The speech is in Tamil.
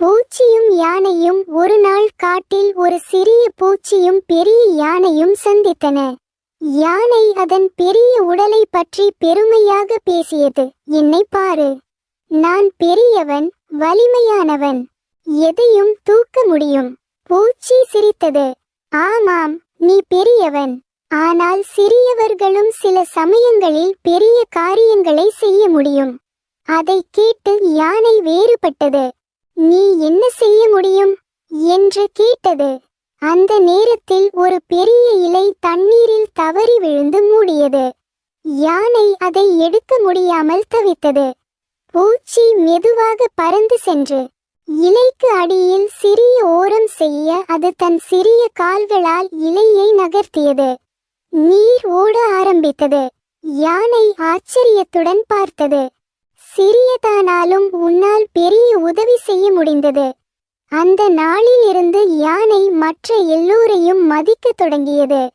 பூச்சியும் யானையும் ஒரு நாள் காட்டில் ஒரு சிறிய பூச்சியும் பெரிய யானையும் சந்தித்தன. யானை அதன் பெரிய உடலை பற்றி பெருமையாக பேசியது. என்னை பாரு. நான் பெரியவன் வலிமையானவன். எதையும் தூக்க முடியும். பூச்சி சிரித்தது. ஆமாம் நீ பெரியவன். ஆனால் சிறியவர்களும் சில சமயங்களில் பெரிய காரியங்களை செய்ய முடியும். அதை கேட்டு யானை வேறுபட்டது. நீ என்ன செய்ய முடியும்? என்று கேட்டது. அந்த நேரத்தில் ஒரு பெரிய இலை தண்ணீரில் தவறி விழுந்து மூடியது. யானை அதை எடுக்க முடியாமல் தவித்தது. பூச்சி மெதுவாக பறந்து சென்று இலைக்கு அடியில் சிறிய ஓரம் செய்ய அது தன் சிறிய கால்களால் இலையை நகர்த்தியது. நீர் ஓட ஆரம்பித்தது. யானை ஆச்சரியத்துடன் பார்த்தது. சிறியதானாலும் உன்னால் பெரிய உதவி செய்ய முடிந்தது. அந்த நாளிலிருந்து யானை மற்ற எல்லோரையும் மதிக்கத் தொடங்கியது.